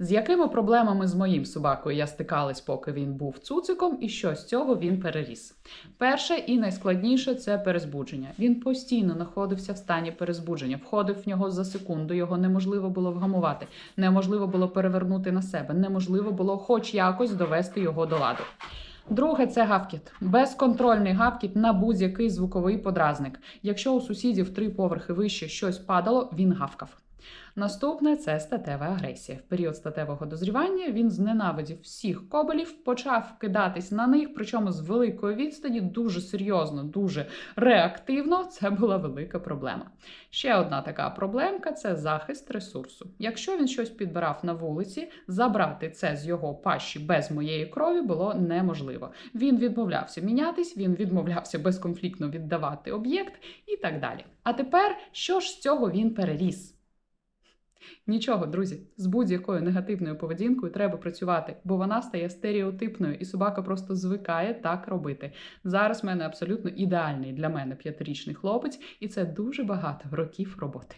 З якими проблемами з моїм собакою я стикалась, поки він був цуциком, і що з цього він переріс? Перше і найскладніше це перезбудження. Він постійно знаходився в стані перезбудження, входив в нього за секунду, його неможливо було вгамувати, неможливо було перевернути на себе, неможливо було хоч якось довести його до ладу. Друге це гавкіт. Безконтрольний гавкіт на будь-який звуковий подразник. Якщо у сусідів три поверхи вище щось падало, він гавкав. Наступне це статева агресія. В період статевого дозрівання він зненавидів всіх кобелів, почав кидатись на них, причому з великої відстані, дуже серйозно, дуже реактивно. Це була велика проблема. Ще одна така проблемка це захист ресурсу. Якщо він щось підбирав на вулиці, забрати це з його пащі без моєї крові було неможливо. Він відмовлявся мінятись, він відмовлявся безконфліктно віддавати об'єкт і так далі. А тепер що ж з цього він переріс? Нічого, друзі, з будь-якою негативною поведінкою треба працювати, бо вона стає стереотипною, і собака просто звикає так робити. Зараз в мене абсолютно ідеальний для мене п'ятирічний хлопець, і це дуже багато років роботи.